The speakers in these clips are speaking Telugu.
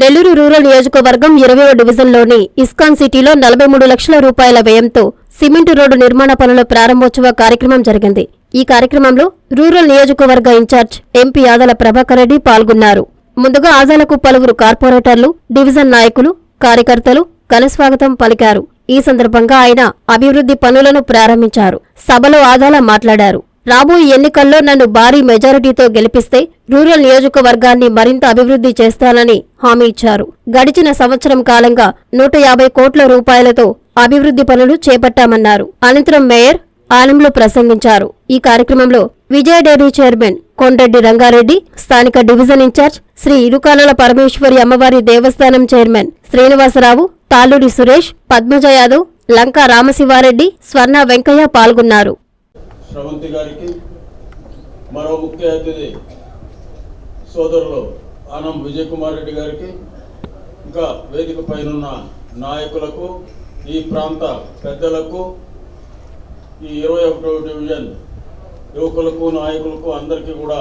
నెల్లూరు రూరల్ నియోజకవర్గం ఇరవయో డివిజన్లోని ఇస్కాన్ సిటీలో నలభై మూడు లక్షల రూపాయల వ్యయంతో సిమెంటు రోడ్డు నిర్మాణ పనుల ప్రారంభోత్సవ కార్యక్రమం జరిగింది. ఈ కార్యక్రమంలో రూరల్ నియోజకవర్గ ఇన్ఛార్జ్ ఎంపీ ఆదల ప్రభాకర్ రెడ్డి పాల్గొన్నారు. ముందుగా ఆదాలకు పలువురు కార్పొరేటర్లు డివిజన్ నాయకులు కార్యకర్తలు ఘనస్వాగతం పలికారు. ఈ సందర్భంగా ఆయన అభివృద్ధి పనులను ప్రారంభించారు. సభలో ఆదాల మాట్లాడారు. రాబోయే ఎన్నికల్లో నన్ను భారీ మెజారిటీతో గెలిపిస్తే రూరల్ నియోజకవర్గాన్ని మరింత అభివృద్ధి చేస్తానని హామీ ఇచ్చారు. గడిచిన సంవత్సరం కాలంగా నూట యాభై కోట్ల రూపాయలతో అభివృద్ధి పనులు చేపట్టామన్నారు. అనంతరం మేయర్ ఆనంలో ప్రసంగించారు. ఈ కార్యక్రమంలో విజయ డైరీ చైర్మన్ కొండెడ్డి రంగారెడ్డి స్థానిక డివిజన్ ఇన్ఛార్జ్ శ్రీ ఇరుకాలల పరమేశ్వరి అమ్మవారి దేవస్థానం చైర్మన్ శ్రీనివాసరావు తాళ్ళూరి సురేష్ పద్మజ యాదవ్ లంకా రామశివారెడ్డి స్వర్ణ వెంకయ్య పాల్గొన్నారు. శ్రవంతి గారికి మరో ముఖ్య అతిథి సోదరులు ఆనం విజయ్ కుమార్ రెడ్డి గారికి ఇంకా వేదిక పైనున్న నాయకులకు ఈ ప్రాంత పెద్దలకు ఈ ఇరవై ఒకటో డివిజన్ యువకులకు నాయకులకు అందరికీ కూడా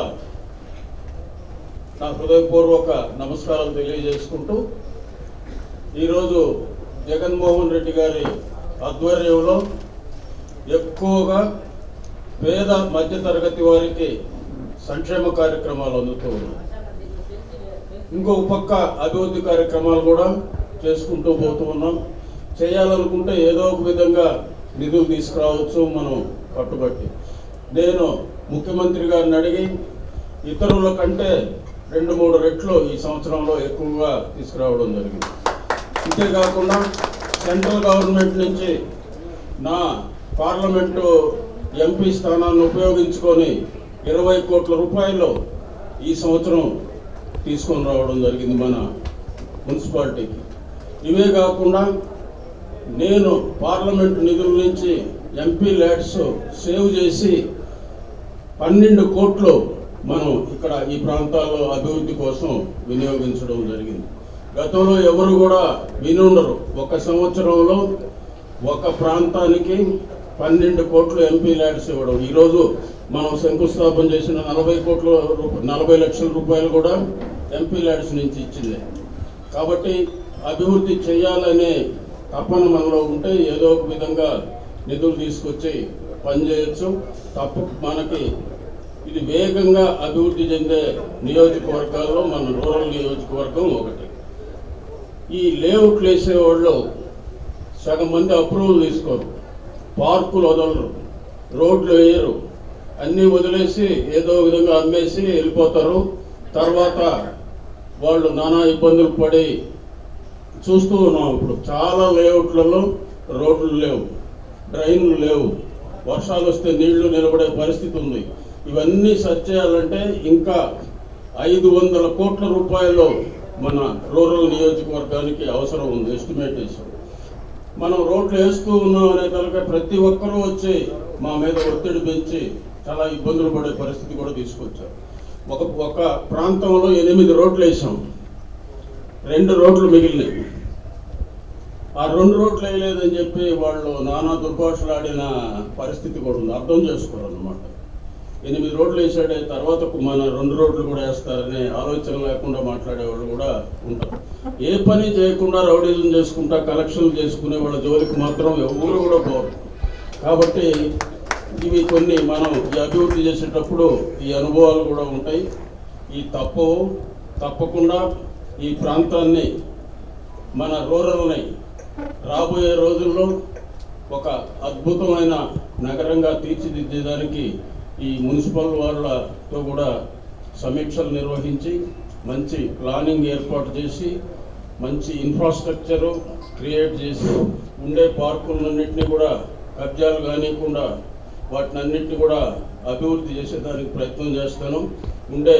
నా హృదయపూర్వక నమస్కారాలు తెలియజేసుకుంటూ ఈరోజు జగన్మోహన్ రెడ్డి గారి ఆధ్వర్యంలో ఎక్కువగా పేద మధ్యతరగతి వారికి సంక్షేమ కార్యక్రమాలు అందుతూ ఉన్నాయి ఇంకొక పక్క అభివృద్ధి కార్యక్రమాలు కూడా చేసుకుంటూ పోతూ ఉన్నాం. చేయాలనుకుంటే ఏదో ఒక విధంగా నిధులు తీసుకురావచ్చు మనం కట్టుబట్టి నేను ముఖ్యమంత్రి గారిని అడిగి ఇతరుల కంటే రెండు మూడు రెట్లు ఈ సంవత్సరంలో ఎక్కువగా తీసుకురావడం జరిగింది. అంతేకాకుండా సెంట్రల్ గవర్నమెంట్ నుంచి నా పార్లమెంటు ఎంపీ స్థానాన్ని ఉపయోగించుకొని ఇరవై కోట్ల రూపాయలు ఈ సంవత్సరం తీసుకొని రావడం జరిగింది మన మున్సిపాలిటీకి. ఇవే కాకుండా నేను పార్లమెంట్ నిధుల నుంచి ఎంపీ ల్యాడ్స్ సేవ్ చేసి పన్నెండు కోట్లు మనం ఇక్కడ ఈ ప్రాంతాల్లో అభివృద్ధి కోసం వినియోగించడం జరిగింది. గతంలో ఎవరు కూడా వినుండరు. ఒక సంవత్సరంలో ఒక ప్రాంతానికి పన్నెండు కోట్లు ఎంపీ ల్యాడ్స్ ఇవ్వడం. ఈరోజు మనం శంకుస్థాపన చేసిన నలభై కోట్ల నలభై లక్షల రూపాయలు కూడా ఎంపీ ల్యాడ్స్ నుంచి ఇచ్చింది. కాబట్టి అభివృద్ధి చేయాలనే తపన మనలో ఉంటే ఏదో ఒక విధంగా నిధులు తీసుకొచ్చి పనిచేయచ్చు తప్పు మనకి ఇది వేగంగా అభివృద్ధి చెందే నియోజకవర్గాల్లో మన రూరల్ నియోజకవర్గం ఒకటి. ఈ లేఅవుట్లు వేసేవాళ్ళు సగం మంది అప్రూవల్ తీసుకోరు. పార్కులు వదలరు రోడ్లు వేయరు. అన్నీ వదిలేసి ఏదో విధంగా అమ్మేసి వెళ్ళిపోతారు. తర్వాత వాళ్ళు నానా ఇబ్బందులు పడి చూస్తూ ఉన్నాం ఇప్పుడు. చాలా లేఅవుట్లలో రోడ్లు లేవు డ్రైన్లు లేవు. వర్షాలు వస్తే నీళ్ళు నిలబడే పరిస్థితి ఉంది. ఇవన్నీ సరి చేయాలంటే ఇంకా ఐదు వందల కోట్ల రూపాయలు మన రూరల్ నియోజకవర్గానికి అవసరం ఉంది ఎస్టిమేట్ చేసాం మనం రోడ్లు వేస్తూ ఉన్నాం అనే కనుక ప్రతి ఒక్కరూ వచ్చి మా మీద ఒత్తిడి పెంచి చాలా ఇబ్బందులు పడే పరిస్థితి కూడా తీసుకొచ్చారు. ఒక ఒక ప్రాంతంలో ఎనిమిది రోడ్లు వేసాం. రెండు రోడ్లు మిగిలినాయి. ఆ రెండు రోడ్లు వేయలేదని చెప్పి వాళ్ళు నానా దుర్భాషలు ఆడిన పరిస్థితి కూడా ఉంది. అర్థం చేసుకోరు అన్నమాట ఎనిమిది రోడ్లు వేసాడే తర్వాత మన రెండు రోడ్లు కూడా వేస్తారనే ఆలోచన లేకుండా మాట్లాడేవాళ్ళు కూడా ఉంటారు. ఏ పని చేయకుండా రౌడీజం చేసుకుంటా కలెక్షన్లు చేసుకునే వాళ్ళ జోలికి మాత్రం ఎవరు కూడా పోరు. కాబట్టి ఇవి కొన్ని మనం ఈ అభివృద్ధి చేసేటప్పుడు ఈ అనుభవాలు కూడా ఉంటాయి. ఈ తప్పవు తప్పకుండా ఈ ప్రాంతాన్ని మన రూరల్ని రాబోయే రోజుల్లో ఒక అద్భుతమైన నగరంగా తీర్చిదిద్దేదానికి ఈ మున్సిపల్ వాళ్ళతో కూడా సమీక్షలు నిర్వహించి మంచి ప్లానింగ్ ఏర్పాటు చేసి మంచి ఇన్ఫ్రాస్ట్రక్చరు క్రియేట్ చేసి ఉండే పార్కులన్నింటినీ కూడా కబ్జాలు కానివ్వకుండా వాటినన్నింటినీ కూడా అభివృద్ధి చేసేదానికి ప్రయత్నం చేస్తాను. ఉండే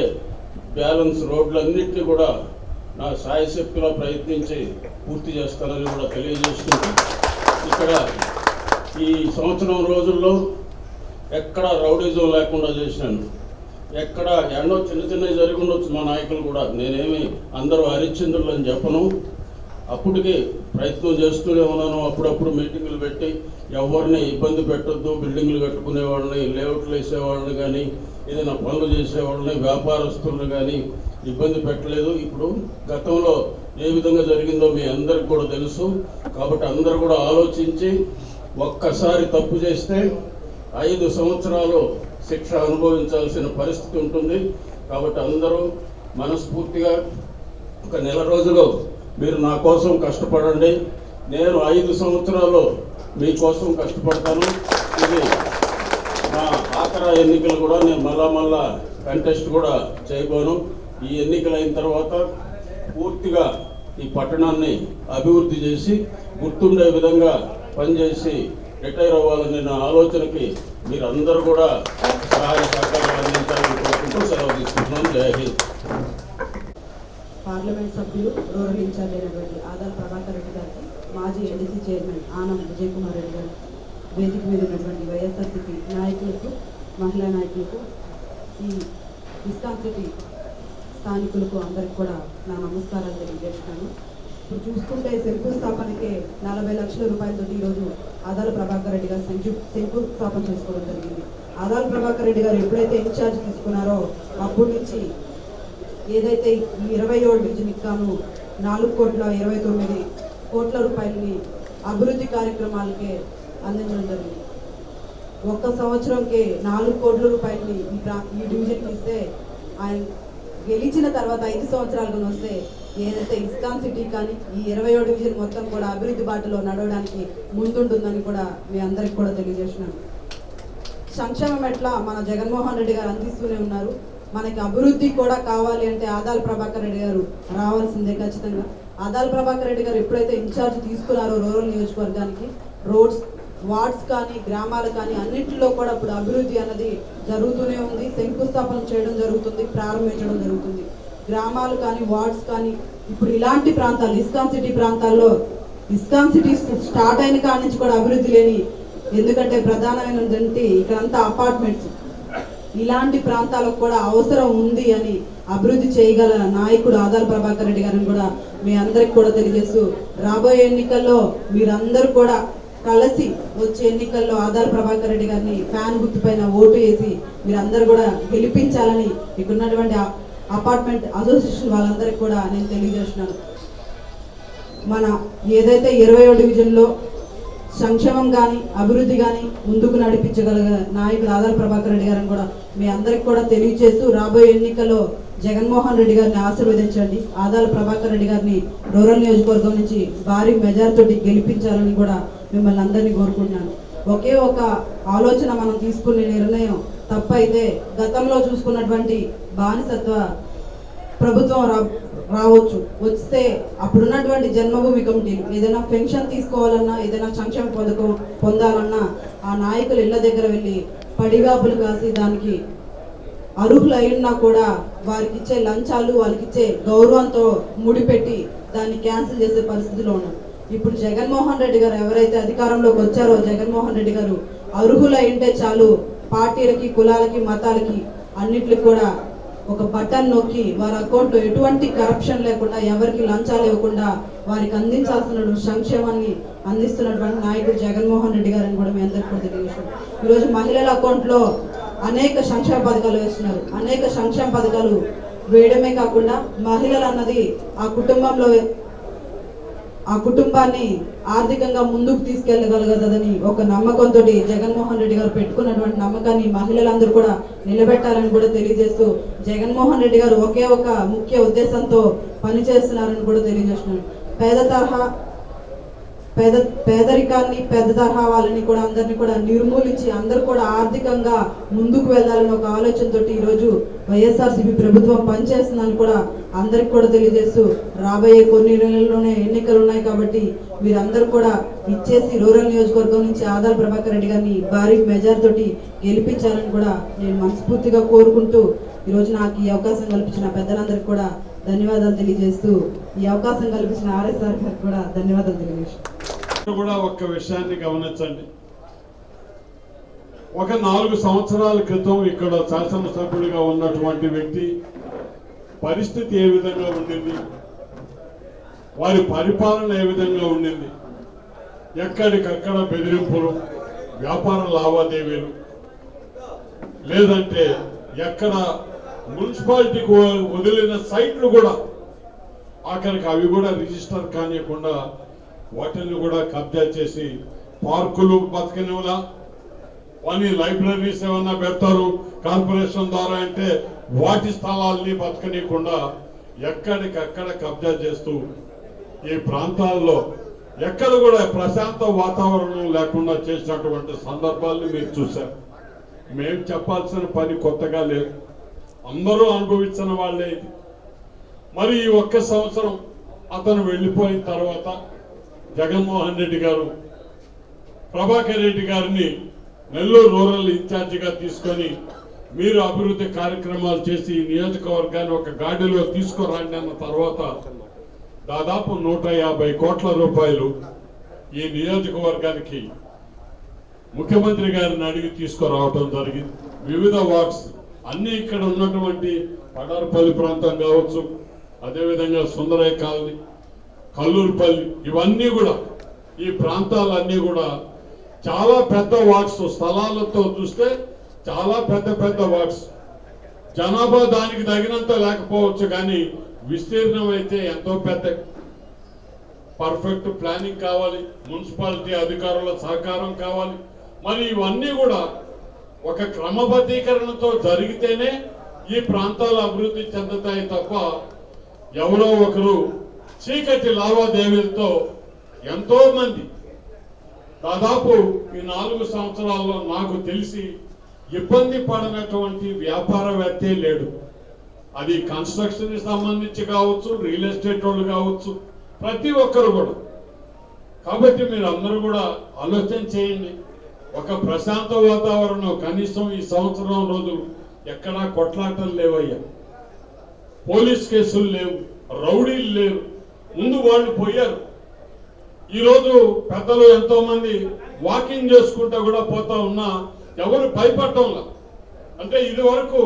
బ్యాలెన్స్ రోడ్లన్నింటినీ కూడా నా సాయశక్తిలో ప్రయత్నించి పూర్తి చేస్తానని కూడా తెలియజేస్తుంది ఇక్కడ ఈ సంవత్సరం రోజుల్లో ఎక్కడ రౌడీజం లేకుండా చేసినాను. ఎక్కడ ఎన్నో చిన్న చిన్నవి జరిగి ఉండొచ్చు మా నాయకులు కూడా. నేనేమి అందరూ హరిశ్చంద్రులు అని చెప్పను. అప్పటికి ప్రయత్నం చేస్తూనే ఉన్నాను. అప్పుడప్పుడు మీటింగులు పెట్టి ఎవరిని ఇబ్బంది పెట్టొద్దు బిల్డింగ్లు కట్టుకునే వాళ్ళని లేఅవుట్లు వేసేవాళ్ళని కానీ ఏదైనా పనులు చేసేవాళ్ళని వ్యాపారస్తులను కానీ ఇబ్బంది పెట్టలేదు. ఇప్పుడు గతంలో ఏ విధంగా జరిగిందో మీ అందరికి కూడా తెలుసు. కాబట్టి అందరు కూడా ఆలోచించి ఒక్కసారి తప్పు చేస్తే ఐదు సంవత్సరాలు శిక్ష అనుభవించాల్సిన పరిస్థితి ఉంటుంది. కాబట్టి అందరూ మనస్ఫూర్తిగా ఒక నెల రోజులు మీరు నా కోసం కష్టపడండి. నేను ఐదు సంవత్సరాలు మీకోసం కష్టపడతాను. ఇది నా ఆఖరా ఎన్నికలు కూడా నేను మళ్ళా మళ్ళా కంటెస్ట్ కూడా చేయబోను. ఈ ఎన్నికలు అయిన తర్వాత పూర్తిగా ఈ పట్టణాన్ని అభివృద్ధి చేసి గుర్తుండే విధంగా పనిచేసి రిటైర్ అవ్వాలనే నా ఆలోచనకి మీరందరూ కూడా సహాయ సహకారాలు అందించాలని కోరుకుంటూ సెలవు తీసుకుంటున్నాను జై హింద్. పార్లమెంట్ సభ్యులు రూరల్ ఇన్ఛార్జ్ అయినటువంటి ఆదాల్ ప్రభాకర్ రెడ్డి గారికి మాజీ ఎడిసి చైర్మన్ ఆనం విజయ్ కుమార్ రెడ్డి గారు వేదిక మీద ఉన్నటువంటి వైఎస్ఆర్సీపీ నాయకులకు మహిళా నాయకులకు ఈ ఇస్కాన్ సిటీ స్థానికులకు అందరికి కూడా నా నమస్కారాలు తెలియజేస్తున్నాను. చూసుకుంటే శంకుస్థాపనకే నలభై లక్షల రూపాయలతో ఈరోజు ఆదాల ప్రభాకర్ రెడ్డి గారు శంకు శంకుస్థాపన చేసుకోవడం జరిగింది. ఆదాల ప్రభాకర్ రెడ్డి గారు ఎప్పుడైతే ఇన్ఛార్జ్ తీసుకున్నారో అప్పటి నుంచి ఏదైతే ఇరవై ఏడు డివిజన్కి గాను నాలుగు కోట్ల ఇరవై తొమ్మిది కోట్ల రూపాయలని అభివృద్ధి కార్యక్రమాలకే అందించడం జరిగింది. ఒక్క సంవత్సరంకే నాలుగు కోట్ల రూపాయలని ఈ ఈ డివిజన్కి ఇస్తే ఆయన గెలిచిన తర్వాత ఐదు సంవత్సరాలకు వస్తే ఏదైతే ఇస్కాన్ సిటీ కానీ ఈ ఇరవై ఏడు డివిజన్ మొత్తం కూడా అభివృద్ధి బాటలో నడవడానికి ముందుంటుందని కూడా మీ అందరికి కూడా తెలియజేసినాను సంక్షేమం ఎట్లా? మన జగన్మోహన్ రెడ్డి గారు అందిస్తూనే ఉన్నారు. మనకి అభివృద్ధి కూడా కావాలి అంటే ఆదాల ప్రభాకర్ రెడ్డి గారు రావాల్సిందే ఖచ్చితంగా. ఆదాల ప్రభాకర్ రెడ్డి గారు ఎప్పుడైతే ఇన్ఛార్జ్ తీసుకున్నారో రూరల్ నియోజకవర్గానికి రోడ్స్ వార్డ్స్ కానీ గ్రామాలు కానీ అన్నింటిలో కూడా ఇప్పుడు అభివృద్ధి అన్నది జరుగుతూనే ఉంది. శంకుస్థాపన చేయడం జరుగుతుంది ప్రారంభించడం జరుగుతుంది. గ్రామాలు కానీ వార్డ్స్ కానీ ఇప్పుడు ఇలాంటి ప్రాంతాలు ఇస్కాన్ సిటీ ప్రాంతాల్లో ఇస్కాన్ సిటీ స్టార్ట్ అయిన కాడి నుంచి కూడా అభివృద్ధి లేని ఎందుకంటే ప్రధానమైనటువంటి ఇక్కడంతా అపార్ట్మెంట్స్. ఇలాంటి ప్రాంతాలకు కూడా అవసరం ఉంది అని అభివృద్ధి చేయగల నాయకుడు ఆదాల ప్రభాకర్ రెడ్డి గారిని కూడా మీ అందరికి కూడా తెలియజేస్తూ రాబోయే ఎన్నికల్లో మీరందరూ కూడా కలిసి వచ్చే ఎన్నికల్లో ఆధార్ ప్రభాకర్ రెడ్డి గారిని ఫ్యాన్ గుర్తు పైన ఓటు వేసి మీరందరూ కూడా గెలిపించాలని ఇక్కడ ఉన్నటువంటి అపార్ట్మెంట్ అసోసియేషన్ వాళ్ళందరికీ కూడా నేను తెలియజేస్తున్నాను. మన ఏదైతే ఇరవై డివిజన్లో సంక్షేమం కానీ అభివృద్ధి కానీ ముందుకు నడిపించగల నాయకుడు ఆదాల ప్రభాకర్ రెడ్డి గారిని కూడా మీ అందరికి కూడా తెలియజేస్తూ రాబోయే ఎన్నికల్లో జగన్మోహన్ రెడ్డి గారిని ఆశీర్వదించండి. ఆదాల ప్రభాకర్ రెడ్డి గారిని రూరల్ నియోజకవర్గం నుంచి భారీ మెజార్టీ గెలిపించాలని కూడా మిమ్మల్ని అందరినీ కోరుకుంటున్నాను. ఒకే ఒక ఆలోచన మనం తీసుకునే నిర్ణయం తప్పైతే గతంలో చూసుకున్నటువంటి బానిసత్వ ప్రభుత్వం రా రావచ్చు. వస్తే అప్పుడున్నటువంటి జన్మభూమి కమిటీలు ఏదైనా పెన్షన్ తీసుకోవాలన్నా ఏదైనా సంక్షేమ పథకం పొందాలన్నా ఆ నాయకులు ఇళ్ళ దగ్గర వెళ్ళి పడిగాపులు కాసి దానికి అర్హులు అయినా కూడా వారికి ఇచ్చే లంచాలు వాళ్ళకి ఇచ్చే గౌరవంతో ముడిపెట్టి దాన్ని క్యాన్సిల్ చేసే పరిస్థితిలో ఉన్నాం. ఇప్పుడు జగన్మోహన్ రెడ్డి గారు ఎవరైతే అధికారంలోకి వచ్చారో జగన్మోహన్ రెడ్డి గారు అర్హులు అయింటే చాలు పార్టీలకి కులాలకి మతాలకి అన్నిటికి కూడా ఒక బటన్ నొక్కి వారి అకౌంట్లో ఎటువంటి కరప్షన్ లేకుండా ఎవరికి లంచాలు ఇవ్వకుండా వారికి అందించాల్సిన సంక్షేమాన్ని అందిస్తున్నటువంటి నాయకుడు జగన్మోహన్ రెడ్డి గారిని కూడా మీ అందరికీ కూడా తెలియజేస్తున్నాం. ఈరోజు మహిళల అకౌంట్లో అనేక సంక్షేమ పథకాలు వేస్తున్నారు. అనేక సంక్షేమ పథకాలు వేయడమే కాకుండా మహిళలు అన్నది ఆ కుటుంబంలో ఆ కుటుంబాన్ని ఆర్థికంగా ముందుకు తీసుకెళ్ళగలగదని ఒక నమ్మకంతో జగన్మోహన్ రెడ్డి గారు పెట్టుకున్నటువంటి నమ్మకాన్ని మహిళలందరూ కూడా నిలబెట్టాలని కూడా తెలియజేస్తూ జగన్మోహన్ రెడ్డి గారు ఒకే ఒక ముఖ్య ఉద్దేశంతో పనిచేస్తున్నారని కూడా తెలియజేస్తున్నారు. పేద తరహా పేద పేదరికాన్ని పెద్ద తరహా వాళ్ళని కూడా అందరినీ కూడా నిర్మూలించి అందరూ కూడా ఆర్థికంగా ముందుకు వెళ్ళాలని ఒక ఆలోచనతో ఈరోజు వైఎస్ఆర్సీపీ ప్రభుత్వం పనిచేస్తుందని కూడా అందరికి కూడా తెలియజేస్తూ రాబోయే కొన్ని నెలల్లోనే ఎన్నికలు ఉన్నాయి కాబట్టి మీరందరూ కూడా ఇచ్చేసి రూరల్ నియోజకవర్గం నుంచి ఆదాల ప్రభాకర్ రెడ్డి గారిని భారీ మెజార్తోటి గెలిపించాలని కూడా నేను మనస్ఫూర్తిగా కోరుకుంటూ ఈరోజు నాకు ఈ అవకాశం కల్పించిన పెద్దలందరికీ కూడా ధన్యవాదాలు తెలియజేస్తూ ఈ అవకాశం కల్పించిన ఆర్ఎస్ఆర్ గారికి కూడా ధన్యవాదాలు తెలియజేస్తాను కూడా ఒక్క విషయాన్ని గమనించండి. ఒక నాలుగు సంవత్సరాల క్రితం ఇక్కడ శాసనసభ్యుడిగా ఉన్నటువంటి వ్యక్తి పరిస్థితి ఏ విధంగా ఉండింది? వారి పరిపాలన ఏ విధంగా ఉండింది? ఎక్కడికక్కడ బెదిరింపులు వ్యాపార లావాదేవీలు? లేదంటే ఎక్కడ మున్సిపాలిటీకి వదిలిన సైట్లు కూడా ఆఖరికి అవి కూడా రిజిస్టర్ కానియకుండా వాటిని కూడా కబ్జా చేసి పార్కులు బతకనివలా అని లైబ్రరీస్ ఏమన్నా పెడతారు? కార్పొరేషన్ ద్వారా అంటే వాటి స్థలాల్ని బతకనీయకుండా ఎక్కడికక్కడ కబ్జా చేస్తూ ఈ ప్రాంతాల్లో ఎక్కడ కూడా ప్రశాంత వాతావరణం లేకుండా చేసినటువంటి సందర్భాల్ని మీరు చూశారు. మేము చెప్పాల్సిన పని కొత్తగా లేదు. అందరూ అనుభవించిన వాళ్ళే ఇది. మరి ఈ ఒక్క సంవత్సరం అతను వెళ్ళిపోయిన తర్వాత జగన్మోహన్ రెడ్డి గారు ప్రభాకర్ రెడ్డి గారిని నెల్లూరు రూరల్ ఇన్ఛార్జిగా తీసుకొని మీరు అభివృద్ధి కార్యక్రమాలు చేసి ఈ నియోజకవర్గాన్ని ఒక గాడిలో తీసుకురాండి అన్న తర్వాత దాదాపు నూట యాభై కోట్ల రూపాయలు ఈ నియోజకవర్గానికి ముఖ్యమంత్రి గారిని అడిగి తీసుకురావటం జరిగింది. వివిధ వార్డ్స్ అన్నీ ఇక్కడ ఉన్నటువంటి పడారుపల్లి ప్రాంతం కావచ్చు అదేవిధంగా సుందరయ్య కాలనీ కల్లూరుపల్లి ఇవన్నీ కూడా ఈ ప్రాంతాలన్నీ కూడా చాలా పెద్ద వార్డ్స్ స్థలాలతో చూస్తే చాలా పెద్ద పెద్ద వార్డ్స్ జనాభా దానికి తగినంత లేకపోవచ్చు కానీ విస్తీర్ణం అయితే ఎంతో పెద్ద. పర్ఫెక్ట్ ప్లానింగ్ కావాలి మున్సిపాలిటీ అధికారుల సహకారం కావాలి. మరి ఇవన్నీ కూడా ఒక క్రమబద్ధీకరణతో జరిగితేనే ఈ ప్రాంతాలు అభివృద్ధి చెందుతాయి తప్ప ఎవరో ఒకరు చీకటి లావాదేవీలతో ఎంతో మంది దాదాపు ఈ నాలుగు సంవత్సరాల్లో నాకు తెలిసి ఇబ్బంది పడినటువంటి వ్యాపారవేత్తే లేడు. అది కన్స్ట్రక్షన్కి సంబంధించి కావచ్చు రియల్ ఎస్టేట్ వాళ్ళు కావచ్చు ప్రతి ఒక్కరు కూడా. కాబట్టి మీరు అందరూ కూడా ఆలోచన చేయండి. ఒక ప్రశాంత వాతావరణం కనీసం ఈ సంవత్సరం రోజులు ఎక్కడా కొట్లాటలు లేవయ్యా. పోలీస్ కేసులు లేవు రౌడీలు లేవు. ముందు వాళ్ళు పోయారు. ఈరోజు పెద్దలు ఎంతో మంది వాకింగ్ చేసుకుంటా కూడా పోతా ఉన్నా ఎవరు భయపడటంలా అంటే ఇది వరకు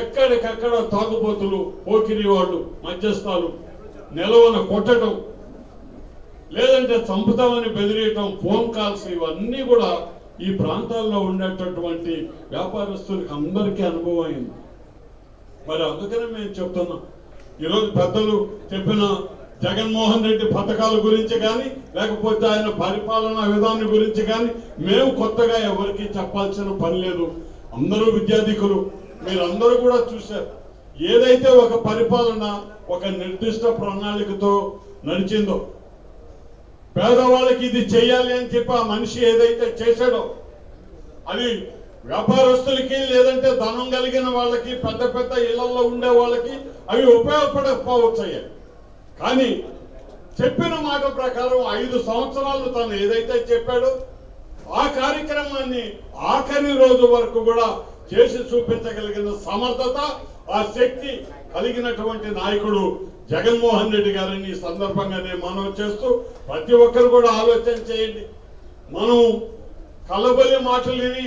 ఎక్కడికక్కడ తాగుబోతులు పోకిరి వాళ్ళు మధ్యస్థాలు నిలవన కొట్టడం లేదంటే చంపుతామని బెదిరియటం ఫోన్ కాల్స్ ఇవన్నీ కూడా ఈ ప్రాంతాల్లో ఉండేటటువంటి వ్యాపారస్తులకి అందరికీ అనుభవం అయింది. మరి అందుకనే మేము చెప్తున్నాం. ఈరోజు పెద్దలు చెప్పిన జగన్మోహన్ రెడ్డి పథకాల గురించి కానీ లేకపోతే ఆయన పరిపాలనా విధానం గురించి కానీ మేము కొత్తగా ఎవరికి చెప్పాల్సిన పని లేదు. అందరూ విద్యార్థికులు. మీరందరూ కూడా చూశారు. ఏదైతే ఒక పరిపాలన ఒక నిర్దిష్ట ప్రణాళికతో నడిచిందో పేదవాళ్ళకి ఇది చేయాలి అని చెప్పి ఆ మనిషి ఏదైతే చేశాడో అది వ్యాపారస్తులకి లేదంటే ధనం కలిగిన వాళ్ళకి పెద్ద పెద్ద ఇళ్ళలో ఉండే వాళ్ళకి అవి ఉపయోగపడకపోవచ్చు అయ్యాయి కానీ చెప్పిన మాట ప్రకారం ఐదు సంవత్సరాలు తను ఏదైతే చెప్పాడో ఆ కార్యక్రమాన్ని ఆఖరి రోజు వరకు కూడా చేసి చూపించగలిగిన సమర్థత ఆ శక్తి కలిగినటువంటి నాయకుడు జగన్మోహన్ రెడ్డి గారిని ఈ సందర్భంగా నేను చేస్తూ ప్రతి ఒక్కరు కూడా ఆలోచన చేయండి. మనం కలబలి మాటలు విని